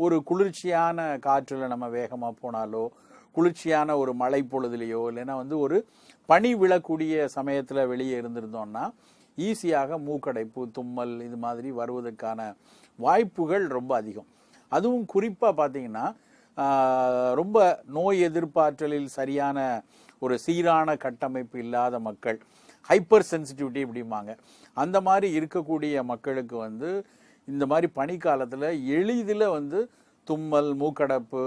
ஒரு குளிர்ச்சியான காற்றில் நம்ம வேகமாக போனாலோ குளிர்ச்சியான ஒரு மழை பொழுதுலையோ இல்லைன்னா வந்து ஒரு பனி விழக்கூடிய சமயத்தில் வெளியே இருந்திருந்தோம்னா ஈஸியாக மூக்கடைப்பு தும்மல் இது மாதிரி வருவதற்கான வாய்ப்புகள் ரொம்ப அதிகம். அதுவும் குறிப்பாக பார்த்தீங்கன்னா ரொம்ப நோய் எதிர்ப்பாற்றலில் சரியான ஒரு சீரான கட்டமைப்பு இல்லாத மக்கள் ஹைப்பர் சென்சிட்டிவிட்டி இப்படிம்பாங்க. அந்த மாதிரி இருக்கக்கூடிய மக்களுக்கு வந்து இந்த மாதிரி பனிக்காலத்தில் எளிதில் வந்து தும்மல் மூக்கடப்பு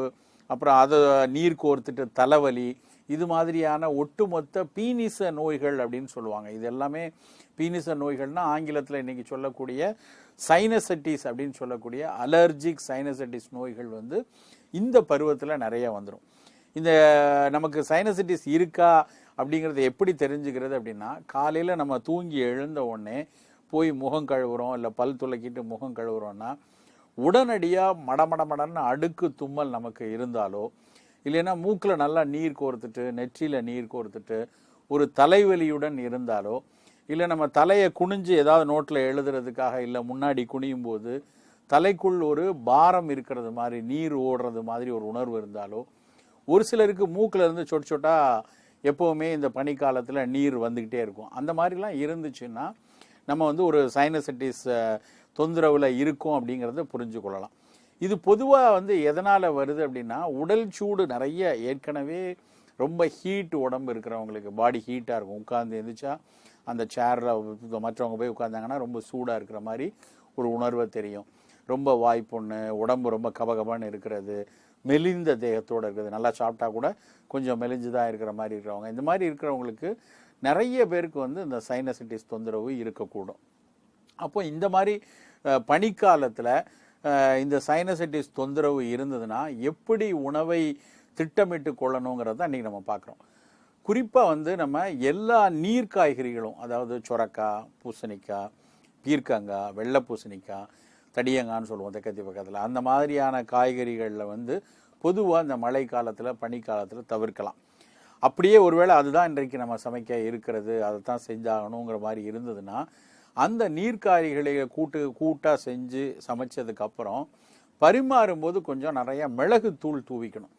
அப்புறம் அதை நீர் கோர்த்துட்டு தலைவலி இது மாதிரியான ஒட்டுமொத்த பீனிச நோய்கள் அப்படின்னு சொல்லுவாங்க. இது எல்லாமே பீனிச நோய்கள்னா ஆங்கிலத்தில் இன்னைக்கு சொல்லக்கூடிய சைனசட்டிஸ் அப்படின்னு சொல்லக்கூடிய அலர்ஜிக் சைனசட்டிஸ் நோய்கள் வந்து இந்த பருவத்தில் நிறைய வந்துடும் இந்த நமக்கு சைனசைட்டிஸ் இருக்கா அப்படிங்கிறத எப்படி தெரிஞ்சுக்கிறது அப்படின்னா காலையில் நம்ம தூங்கி எழுந்த உடனே போய் முகம் கழுவுறோம் இல்லை பல் துளக்கிட்டு முகம் கழுவுறோம்னா உடனடியாக மடமட மடன்னு அடுக்கு தும்மல் நமக்கு இருந்தாலோ இல்லைன்னா மூக்கில் நல்லா நீர் கோர்த்துட்டு நெற்றியில் நீர் கோர்த்துட்டு ஒரு தலைவலியுடன் இருந்தாலோ இல்லை நம்ம தலையை குனிஞ்சு ஏதாவது நோட்டில் எழுதுறதுக்காக இல்லை முன்னாடி குனியும் போது தலைக்குள் ஒரு பாரம் இருக்கிறது மாதிரி நீர் ஓடுறது மாதிரி ஒரு உணர்வு இருந்தாலோ ஒரு சிலருக்கு மூக்கில் இருந்து சொட்டு சொட்டா எப்போவுமே இந்த பனிக்காலத்தில் நீர் வந்துக்கிட்டே இருக்கும். அந்த மாதிரிலாம் இருந்துச்சுன்னா நம்ம வந்து ஒரு சைனசைட்டிஸ் தொந்தரவில் இருக்கும் அப்படிங்கிறத புரிஞ்சு கொள்ளலாம். இது பொதுவாக வந்து எதனால் வருது அப்படின்னா உடல் சூடு நிறைய ஏற்கனவே ரொம்ப ஹீட் உடம்பு இருக்கிறவங்களுக்கு பாடி ஹீட்டாக இருக்கும். உட்காந்து எழுந்திரிச்சா அந்த சேரில் மற்றவங்க போய் உட்காந்தாங்கன்னா ரொம்ப சூடாக இருக்கிற மாதிரி ஒரு உணர்வை தெரியும். ரொம்ப வாய்ப்புண்ணு உடம்பு ரொம்ப கபகபான்னு இருக்கிறது மெலிந்த தேகத்தோடு இருக்கிறது நல்லா சாப்பிட்டா கூட கொஞ்சம் மெலிஞ்சுதான் இருக்கிற மாதிரி இருக்கிறவங்க. இந்த மாதிரி இருக்கிறவங்களுக்கு நிறைய பேருக்கு வந்து இந்த சைனசிட்டிஸ் தொந்தரவு இருக்கக்கூடும். அப்போ இந்த மாதிரி பனிக்காலத்தில் இந்த சைனசைட்டிஸ் தொந்தரவு இருந்ததுன்னா எப்படி உணவை திட்டமிட்டு கொள்ளணுங்கிறத இன்னைக்கு நம்ம பார்க்குறோம் குறிப்பாக வந்து நம்ம எல்லா நீர் காய்கறிகளும் அதாவது சுரக்காய் பூசணிக்காய் பீர்க்கங்காய் வெள்ளை பூசணிக்காய் தடியங்கான்னு சொல்லுவோம் தெக்கத்தி பக்கத்தில். அந்த மாதிரியான காய்கறிகளில் வந்து பொதுவாக இந்த மழை காலத்தில் பனிக்காலத்தில் தவிர்க்கலாம். அப்படியே ஒருவேளை அதுதான் இன்றைக்கு நம்ம சமைக்க இருக்கிறது அதை தான் செஞ்சாகணுங்கிற மாதிரி இருந்ததுன்னா அந்த நீர்க்காய்களை கூட்டு கூட்டாக செஞ்சு சமைச்சதுக்கப்புறம் பரிமாறும்போது கொஞ்சம் நிறைய மிளகு தூள் தூவிக்கணும்.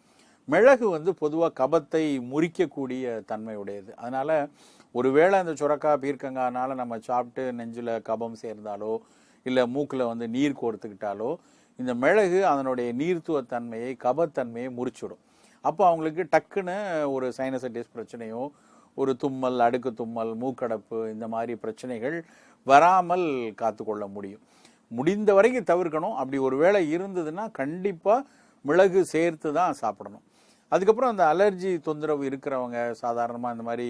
மிளகு வந்து பொதுவாக கபத்தை முறிக்கக்கூடிய தன்மை உடையது. அதனால ஒருவேளை அந்த சுரக்கா பீர்க்கங்கானால நம்ம சாப்பிட்டு நெஞ்சில் கபம் சேர்ந்தாலோ இல்லை மூக்கில் வந்து நீர் கோர்த்துக்கிட்டாலோ இந்த மிளகு அதனுடைய நீர்த்துவத்தன்மையை கபத்தன்மையை முறிச்சுடும். அப்போ அவங்களுக்கு டக்குன்னு ஒரு சைனசைட்டிஸ் பிரச்சனையோ ஒரு தும்மல் அடுக்கு தும்மல் மூக்கடப்பு இந்த மாதிரி பிரச்சனைகள் வராமல் காத்துக்கொள்ள முடியும். முடிந்த வரைக்கும் தவிர்க்கணும். அப்படி ஒரு வேளை இருந்ததுன்னா கண்டிப்பாக மிளகு சேர்த்து தான் சாப்பிடணும். அதுக்கப்புறம் அந்த அலர்ஜி தொந்தரவு இருக்கிறவங்க சாதாரணமாக இந்த மாதிரி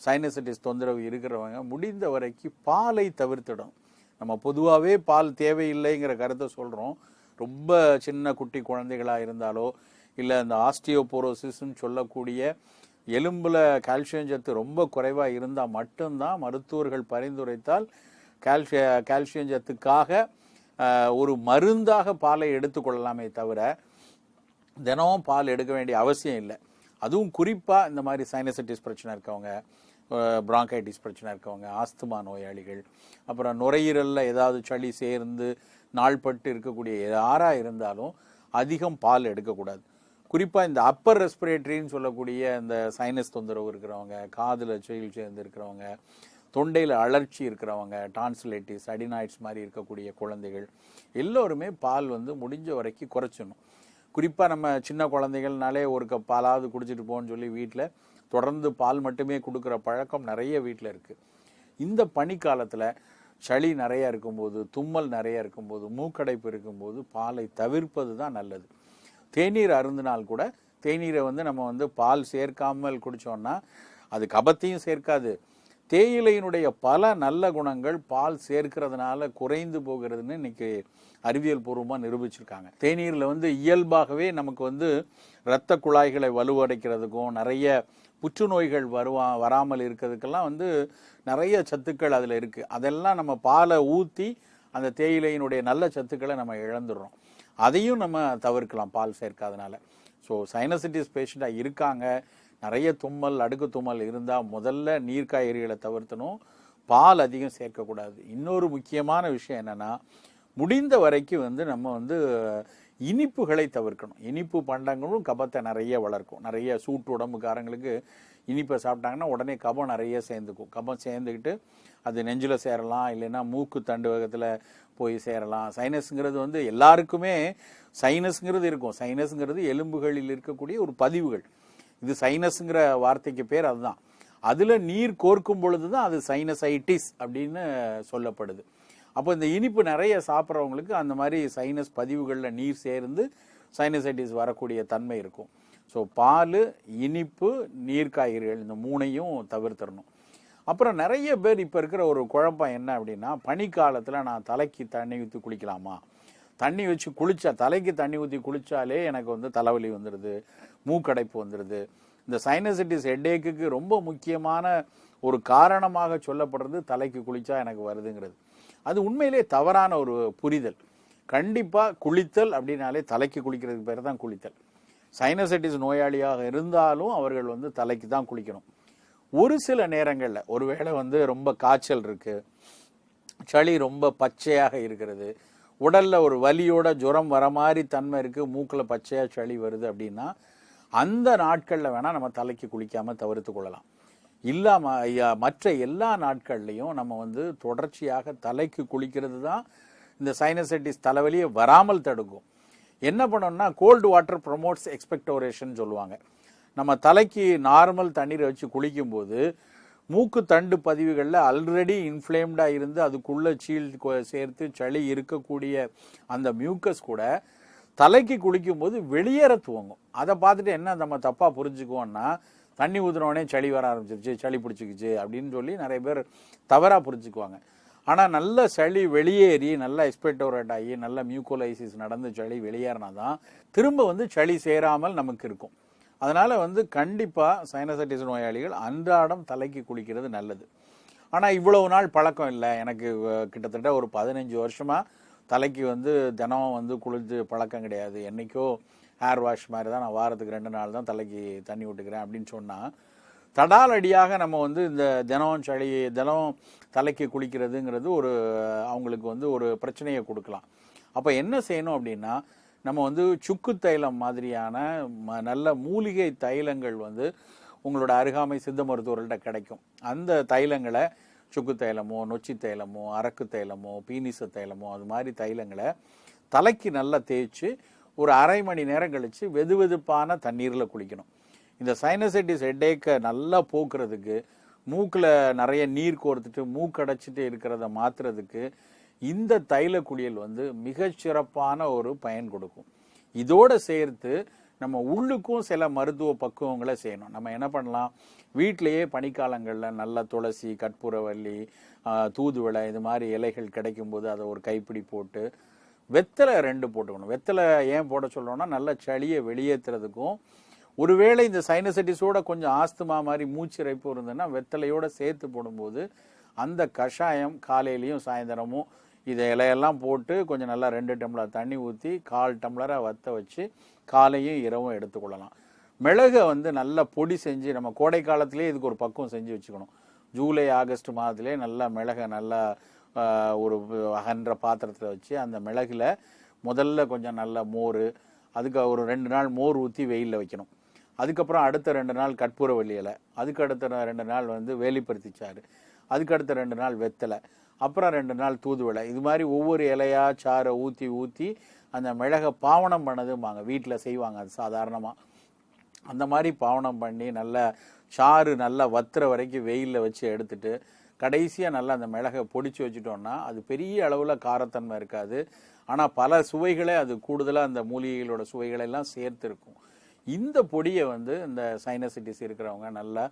சைனசைட்டிஸ் தொந்தரவு இருக்கிறவங்க முடிந்த வரைக்கும் பாலை தவிர்த்திடும் நம்ம பொதுவாகவே பால் தேவையில்லைங்கிற கருத்தை சொல்கிறோம் ரொம்ப சின்ன குட்டி குழந்தைகளாக இருந்தாலோ இல்லை இந்த ஆஸ்டியோபோரோசிஸ்ன்னு சொல்லக்கூடிய எலும்பில் கால்சியம் சத்து ரொம்ப குறைவாக இருந்தால் மட்டும்தான் மருத்துவர்கள் பரிந்துரைத்தால் கால்சிய கால்சியம் சத்துக்காக ஒரு மருந்தாக பாலை எடுத்துக்கொள்ளலாமே தவிர தினமும் பால் எடுக்க வேண்டிய அவசியம் இல்லை. அதுவும் குறிப்பாக இந்த மாதிரி சைனசைட்டிஸ் பிரச்சனை இருக்கவங்க பிராங்கைட்டிஸ் பிரச்சனை இருக்கவங்க ஆஸ்துமா நோயாளிகள் அப்புறம் நுரையீரலில் ஏதாவது சளி சேர்ந்து நாள்பட்டு இருக்கக்கூடிய யாராக இருந்தாலும் அதிகம் பால் எடுக்கக்கூடாது. குறிப்பாக இந்த அப்பர் ரெஸ்பிரேட்டரின்னு சொல்லக்கூடிய இந்த சைனஸ் தொந்தரவு இருக்கிறவங்க காதில் செயல் சேர்ந்து இருக்கிறவங்க தொண்டையில் அழற்சி இருக்கிறவங்க டான்சிலைட்டிஸ் அடினாய்ட்ஸ் மாதிரி இருக்கக்கூடிய குழந்தைகள் எல்லோருமே பால் வந்து முடிஞ்ச வரைக்கும் குறைச்சிடணும். குறிப்பாக நம்ம சின்ன குழந்தைகள்னாலே ஒரு கப் பாலாவது குடிச்சிட்டு போன்னு சொல்லி வீட்டில் தொடர்ந்து பால் மட்டுமே கொடுக்குற பழக்கம் நிறைய வீட்டில் இருக்குது இந்த பனிக்காலத்தில் சளி நிறையா இருக்கும்போது தும்மல் நிறையா இருக்கும்போது மூக்கடைப்பு இருக்கும்போது பாலை தவிர்ப்பது தான் நல்லது. தேநீர் அருந்தினால் கூட தேநீரை வந்து நம்ம வந்து பால் சேர்க்காமல் குடித்தோம்னா அது கபத்தையும் சேர்க்காது. தேயிலையினுடைய பல நல்ல குணங்கள் பால் சேர்க்கிறதுனால குறைந்து போகிறதுன்னு இன்னைக்கு அறிவியல் பூர்வமாக நிரூபிச்சிருக்காங்க. தேநீரில் வந்து இயல்பாகவே நமக்கு வந்து இரத்த குழாய்களை வலுவடைக்கிறதுக்கும் நிறைய புற்றுநோய்கள் வருவா வராமல் இருக்கிறதுக்கெல்லாம் வந்து நிறைய சத்துக்கள் அதில் இருக்குது அதெல்லாம் நம்ம பாலை ஊற்றி அந்த தேயிலையினுடைய நல்ல சத்துக்களை நம்ம இழந்துடுறோம். அதையும் நம்ம தவிர்க்கலாம். பால் சேர்க்காதனால. ஸோ சைனசிட்டிஸ் பேஷண்ட்டாக இருக்காங்க. நிறைய தும்மல் அடுக்கு தும்மல் இருந்தால் முதல்ல நீர்க்காய்கறிகளை தவிர்த்தணும். பால் அதிகம் சேர்க்கக்கூடாது. இன்னொரு முக்கியமான விஷயம் என்னென்னா முடிந்த வரைக்கும் வந்து நம்ம வந்து இனிப்புகளை தவிர்க்கணும். இனிப்பு பண்டங்களும் கபத்தை நிறைய வளர்க்கும். நிறைய சூட்டு உடம்புக்காரங்களுக்கு இனிப்பை சாப்பிட்டாங்கன்னா உடனே கபம் நிறைய சேர்ந்துக்கும். கபம் சேர்ந்துக்கிட்டு அது நெஞ்சில் சேரலாம் இல்லைன்னா மூக்கு தண்டு வேகத்தில் போய் சேரலாம். சைனஸ்ங்கிறது வந்து எல்லாருக்குமே சைனஸ்ங்கிறது இருக்கும். சைனஸ்ங்கிறது எலும்புகளில் இருக்கக்கூடிய ஒரு பதிவுகள். இது சைனஸ்ங்கிற வார்த்தைக்கு பேர் அதுதான். அதில் நீர் கோர்க்கும் பொழுது தான் அது சைனசைட்டிஸ் அப்படின்னு சொல்லப்படுது. அப்போ இந்த இனிப்பு நிறைய சாப்பிட்றவங்களுக்கு அந்த மாதிரி சைனஸ் பதிவுகளில் நீர் சேர்ந்து சைனசைட்டிஸ் வரக்கூடிய தன்மை இருக்கும். ஸோ பால் இனிப்பு நீர் காய்கறிகள் இந்த மூணையும் தவிர்த்திடணும். அப்புறம் நிறைய பேர் இப்போ இருக்கிற ஒரு குழப்பம் என்ன அப்படின்னா பனிக்காலத்தில் நான் தலைக்கு தண்ணி ஊற்றி குளிக்கலாமா? தண்ணி வச்சு குளிச்சா தலைக்கு தண்ணி ஊற்றி குளித்தாலே எனக்கு வந்து தலைவலி வந்துடுது மூக்கடைப்பு வந்துடுது இந்த சைனசிட்டிஸ் ஹெட்டேக்கு ரொம்ப முக்கியமான ஒரு காரணமாக சொல்லப்படுறது தலைக்கு குளிச்சா எனக்கு வருதுங்கிறது. அது உண்மையிலே தவறான ஒரு புரிதல். கண்டிப்பாக குளித்தல் அப்படின்னாலே தலைக்கு குளிக்கிறதுக்கு பேர் தான் குளித்தல். சைனசைட்டிஸ் நோயாளியாக இருந்தாலும் அவர்கள் வந்து தலைக்கு தான் குளிக்கணும். ஒரு சில நேரங்களில் ஒருவேளை வந்து ரொம்ப காய்ச்சல் இருக்குது சளி ரொம்ப பச்சையாக இருக்கிறது உடலில் ஒரு வலியோட ஜுரம் வர மாதிரி தன்மை இருக்குது மூக்கில் பச்சையாக சளி வருது அப்படின்னா அந்த நாட்களில் வேணால் நம்ம தலைக்கு குளிக்காமல் தவிர்த்து கொள்ளலாம். இல்லாம மற்ற எல்லா நாட்கள்லையும் நம்ம வந்து தொடர்ச்சியாக தலைக்கு குளிக்கிறது தான் இந்த சைனசைட்டிஸ் தலைவலியை வராமல் தடுக்கும். என்ன பண்ணோம்னா கோல்டு வாட்டர் ப்ரொமோட்ஸ் எக்ஸ்பெக்டோரேஷன் சொல்லுவாங்க. நம்ம தலைக்கு நார்மல் தண்ணீரை வச்சு குளிக்கும்போது மூக்கு தண்டு பதிவுகளில் ஆல்ரெடி இன்ஃப்ளேம்டாக இருந்து அதுக்குள்ளே சீல் சேர்த்து சளி இருக்கக்கூடிய அந்த மியூக்கஸ் கூட தலைக்கு குளிக்கும்போது வெளியேற துவங்கும். அதை பார்த்துட்டு என்ன நம்ம தப்பாக புரிஞ்சுக்குவோம்னா தண்ணி ஊதுனோடனே சளி வர ஆரம்பிச்சிருச்சு சளி பிடிச்சிக்கிச்சு அப்படின்னு சொல்லி நிறைய பேர் தவறாக புரிஞ்சுக்குவாங்க. ஆனால் நல்ல சளி வெளியேறி நல்லா எக்ஸ்பெக்டோரேட் ஆகி நல்ல மியூக்கோலைசிஸ் நடந்து சளி வெளியேறினா தான் திரும்ப வந்து சளி சேராமல் நமக்கு இருக்கும். அதனால் வந்து கண்டிப்பாக சைனசைட்டிஸ் நோயாளிகள் அன்றாடம் தலைக்கு குளிக்கிறது நல்லது. ஆனால் இவ்வளவு நாள் பழக்கம் இல்லை. எனக்கு கிட்டத்தட்ட ஒரு பதினஞ்சு வருஷமாக தலைக்கு வந்து தினமும் வந்து குளிச்சு பழக்கம் கிடையாது. என்னைக்கோ ஹேர் வாஷ் மாதிரி தான் நான் வாரத்துக்கு ரெண்டு நாள் தான் தலைக்கு தண்ணி விட்டுக்கிறேன் அப்படின்னு சொன்னால் தடால் அடியாக நம்ம வந்து இந்த தினம் சளி தினம் தலைக்கு குளிக்கிறதுங்கிறது ஒரு அவங்களுக்கு வந்து ஒரு பிரச்சனையை கொடுக்கலாம். அப்போ என்ன செய்யணும் அப்படின்னா நம்ம வந்து சுக்கு தைலம் மாதிரியான ம- நல்ல மூலிகை தைலங்கள் வந்து உங்களோட அருகாமை சித்த மருத்துவர்கள்ட்ட கிடைக்கும். அந்த தைலங்களை சுக்கு தைலமோ நொச்சி தைலமோ அரக்கு தைலமோ பீனிச தைலமோ அது மாதிரி தைலங்களை தலைக்கு நல்லா தேய்ச்சி ஒரு அரை மணி நேரம் கழித்து வெது வெதுப்பான தண்ணீரில் குளிக்கணும். இந்த சைனசைட்டிஸ் ஹெட்டேக்கை நல்லா போக்குறதுக்கு மூக்கில் நிறைய நீர் கோர்த்துட்டு மூக்கடைச்சிட்டு இருக்கிறத மாற்றுறதுக்கு இந்த தைல குளியல் வந்து மிகச்சிறப்பான ஒரு பயன் கொடுக்கும். இதோடு சேர்த்து நம்ம உள்ளுக்கும் சில மருத்துவ பக்குவங்களை செய்யணும். நம்ம என்ன பண்ணலாம்? வீட்டிலேயே பனிக்காலங்களில் நல்ல துளசி கற்பூரவல்லி தூதுவளை இது மாதிரி இலைகள் கிடைக்கும்போது அதை ஒரு கைப்பிடி போட்டு வெத்தலை ரெண்டு போட்டுக்கணும். வெத்தலை ஏன் போட சொல்லணும்னா நல்ல சளியை வெளியேற்றுறதுக்கும் ஒருவேளை இந்த சைனசைட்டிஸோட கொஞ்சம் ஆஸ்துமா மாதிரி மூச்சிறைப்பு இருந்ததுன்னா வெத்தலையோட சேர்த்து போடும்போது அந்த கஷாயம் காலையிலையும் சாயந்தரமும் இதை இலையெல்லாம் போட்டு கொஞ்சம் நல்லா ரெண்டு டம்ளர் தண்ணி ஊற்றி கால் டம்ளராக வத்த வச்சு காலையும் இரவும் எடுத்துக்கொள்ளலாம். மிளகை வந்து நல்லா பொடி செஞ்சு நம்ம கோடை காலத்திலே இதுக்கு ஒரு பக்குவம் செஞ்சு வச்சுக்கணும். ஜூலை ஆகஸ்ட் மாதத்துலேயே நல்லா மிளகை நல்லா ஒரு அகன்ற பாத்திரத்தில் வச்சு அந்த மிளகுல முதல்ல கொஞ்சம் நல்ல மோர் அதுக்கு ஒரு ரெண்டு நாள் மோர் ஊற்றி வெயிலில் வைக்கணும். அதுக்கப்புறம் அடுத்த ரெண்டு நாள் கற்பூரவள்ளி இலை அதுக்கு அடுத்த ரெண்டு நாள் வந்து வேலிப்பருத்தி சாறு அதுக்கு அடுத்த ரெண்டு நாள் வெத்தலை அப்புறம் ரெண்டு நாள் தூதுவளை. இது மாதிரி ஒவ்வொரு இலையா சாறை ஊற்றி ஊற்றி அந்த மிளகை பாவனம் பண்ணதும்பாங்க. வீட்டில் செய்வாங்க அது சாதாரணமாக அந்த மாதிரி பாவனம் பண்ணி நல்லா சாறு நல்லா வத்துற வரைக்கும் வெயிலில் வச்சு எடுத்துட்டு கடைசியாக நல்லா அந்த மிளகை பொடிச்சு வச்சுட்டோம்னா அது பெரிய அளவில் காரத்தன்மை இருக்காது. ஆனால் பல சுவைகளை அது கூடுதலாக அந்த மூலிகைகளோட சுவைகளெல்லாம் சேர்த்துருக்கும். இந்த பொடியை வந்து இந்த சைனசிட்டிஸ் இருக்கிறவங்க நல்லா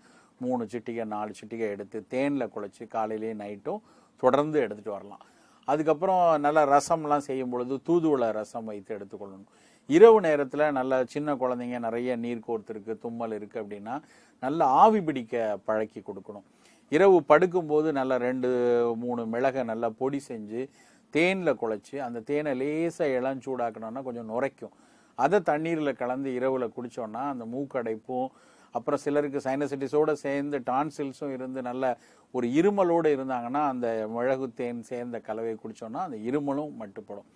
மூணு சிட்டிகை நாலு சிட்டிகை எடுத்து தேனில் குழச்சி காலையிலேயே நைட்டும் தொடர்ந்து எடுத்துகிட்டு வரலாம். அதுக்கப்புறம் நல்லா ரசம்லாம் செய்யும் பொழுது தூதுவளை ரசம் வைத்து எடுத்துக்கொள்ளணும். இரவு நேரத்தில் நல்ல சின்ன குழந்தைங்க நிறைய நீர் கோர்த்துருக்கு தும்மல் இருக்குது அப்படின்னா நல்ல ஆவி பிடிக்க பழக்கி கொடுக்கணும். இரவு படுக்கும்போது நல்லா ரெண்டு மூணு மிளகை நல்லா பொடி செஞ்சு தேனில் குழச்சி அந்த தேனை லேசாக இளம் சூடாக்கணும்னா கொஞ்சம் நுரைக்கும். அதை தண்ணீரில் கலந்து இரவில் குடித்தோன்னா அந்த மூக்கடைப்பும் அப்புறம் சிலருக்கு சைனசிட்டிஸோட சேர்ந்து டான்சில்ஸும் இருந்து நல்ல ஒரு இருமலோடு இருந்தாங்கன்னா அந்த மிளகு தேன் சேர்ந்த கலவையை குடித்தோன்னா அந்த இருமலும் மட்டுப்படும்